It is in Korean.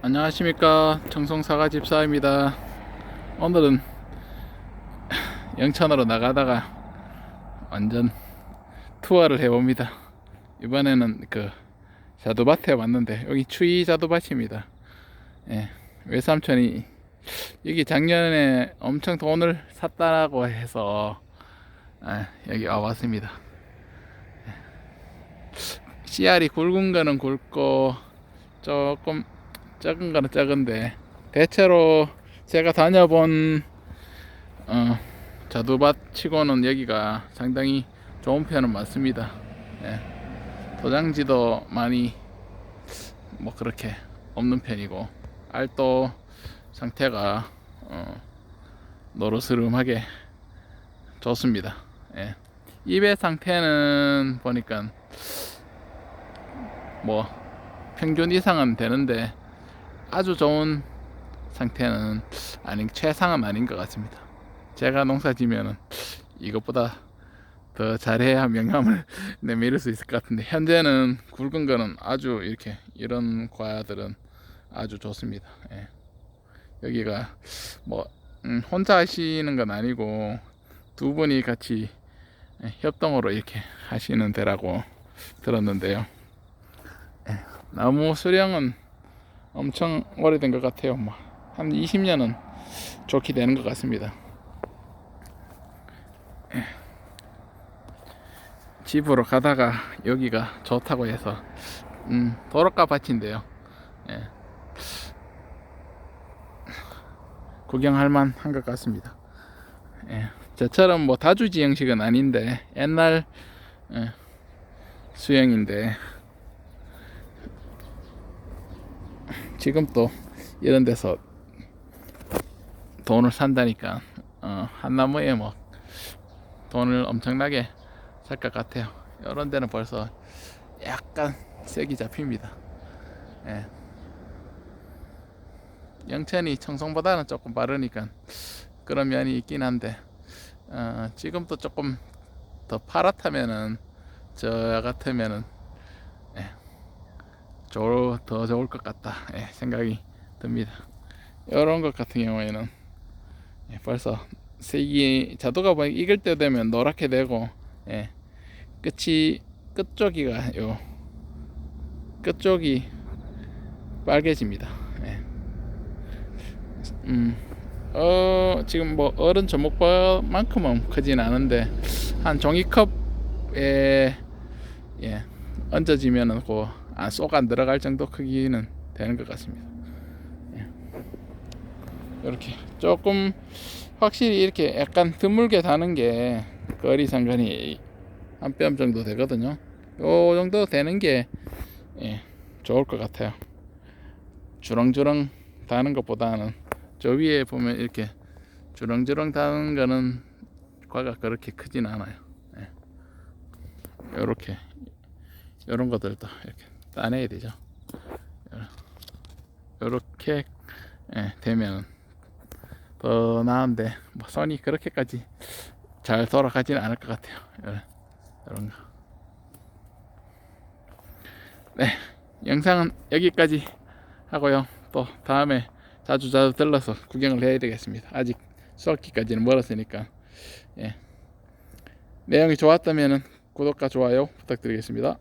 안녕하십니까. 청송사과 집사입니다. 오늘은 영천으로 나가다가 완전 투어를 해봅니다. 이번에는 그 자두밭에 왔는데 여기 추위 자두밭입니다. 예, 외삼촌이 여기 작년에 엄청 돈을 샀다고 해서 아, 여기 와봤습니다. 예. 씨알이 굵은 거는 굵고 조금 작은 거는 작은데 대체로 제가 다녀본 어, 자두밭 치고는 여기가 상당히 좋은 편은 맞습니다. 예. 도장지도 많이 뭐 그렇게 없는 편이고 알도 상태가 어, 노르스름하게 좋습니다. 예. 잎의 상태는 보니까 뭐 평균 이상은 되는데 아주 좋은 상태는 아닌 최상은 아닌 것 같습니다. 제가 농사 지면은 이것보다 더 잘해야 명함을 내밀을 수 있을 것 같은데 현재는 굵은 거는 아주 이렇게 이런 과들은 아주 좋습니다. 예. 여기가 뭐 음, 혼자 하시는 건 아니고 두 분이 같이 예, 협동으로 이렇게 하시는 데라고 들었는데요. 예, 나무 수령은 엄청 오래된 것 같아요. 뭐한 20년은 좋게 되는 것 같습니다. 예. 집으로 가다가 여기가 좋다고 해서 음, 도로가 밭인데요. 예. 구경할 만한 것 같습니다. 예. 저처럼 뭐 다주지 형식은 아닌데 옛날 예, 수영인데 지금 또 이런 데서 돈을 산다니까 어, 한 나무에 뭐 돈을 엄청나게 살 것 같아요. 이런 데는 벌써 약간 색이 잡힙니다. 예. 영천이 청송보다는 조금 빠르니까 그런 면이 있긴 한데 어, 지금도 조금 더 파랗다면은 저 같으면은 예, 좋을, 더 좋을 것 같다 예, 생각이 듭니다. 이런 것 같은 경우에는 예, 벌써 색이 자두가 뭐 익을 때 되면 노랗게 되고 예, 끝이 끝쪽이가 요 끝쪽이 빨개집니다. 예. 음, 어 지금 뭐 어른 전목밥만큼은 크진 않은데 한 종이컵에 예 얹어지면은 그 쏙안 들어갈 정도 크기는 되는 것 같습니다. 예. 이렇게 조금 확실히 이렇게 약간 드물게 다는 게 거리 상관이 한 뼘 정도 되거든요. 요 정도 되는 게 예, 좋을 것 같아요. 주렁주렁 다는 것보다는 저 위에 보면 이렇게 주렁주렁 다는 거는 과가 그렇게 크진 않아요. 예. 요렇게 요런 것들도 이렇게 따내야 되죠. 요렇게 예, 되면 더 나은데 뭐 손이 그렇게까지 잘 돌아가지는 않을 것 같아요. 이런, 이런 거. 네, 영상은 여기까지 하고요. 또 다음에 자주 자주 들러서 구경을 해야 되겠습니다. 아직 수학기까지는 멀었으니까. 예. 내용이 좋았다면 구독과 좋아요 부탁드리겠습니다.